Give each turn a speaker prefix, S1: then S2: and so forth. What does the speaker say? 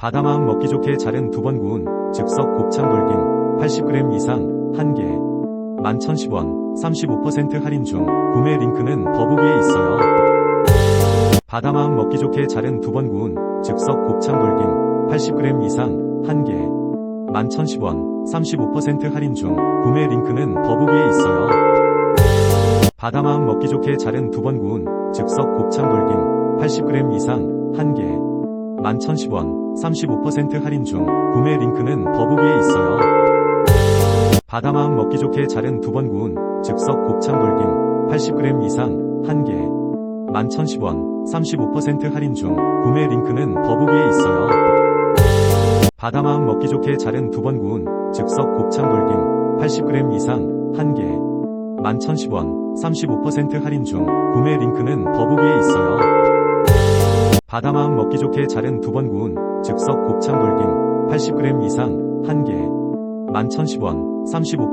S1: 바다마음 먹기 좋게 자른 두 번 구운 즉석 곱창 돌김 80g 이상 1개 11,010원 35% 할인 중 구매 링크는 더보기에 있어요. 바다마음 먹기 좋게 자른 두 번 구운 즉석 곱창 돌김 80g 이상 1개 11,010원 35% 할인 중 구매 링크는 더보기에 있어요. 바다마음 먹기 좋게 자른 두 번 구운 즉석 곱창 돌김 80g 이상 1개 11,010원 35% 할인 중 구매 링크는 더보기에 있어요. 바다마음 먹기 좋게 자른 두 번 구운 즉석 곱창 돌김 80g 이상 1개 11,010원 35% 할인 중 구매 링크는 더보기에 있어요. 바다마음 먹기 좋게 자른 두 번 구운 즉석 곱창 돌김 80g 이상 1개 11,010원 35% 할인 중 구매 링크는 더보기에 있어요. 바다마음 먹기 좋게 자른 두 번 구운 즉석 곱창 돌김 80g 이상 1개. 11,010원 35%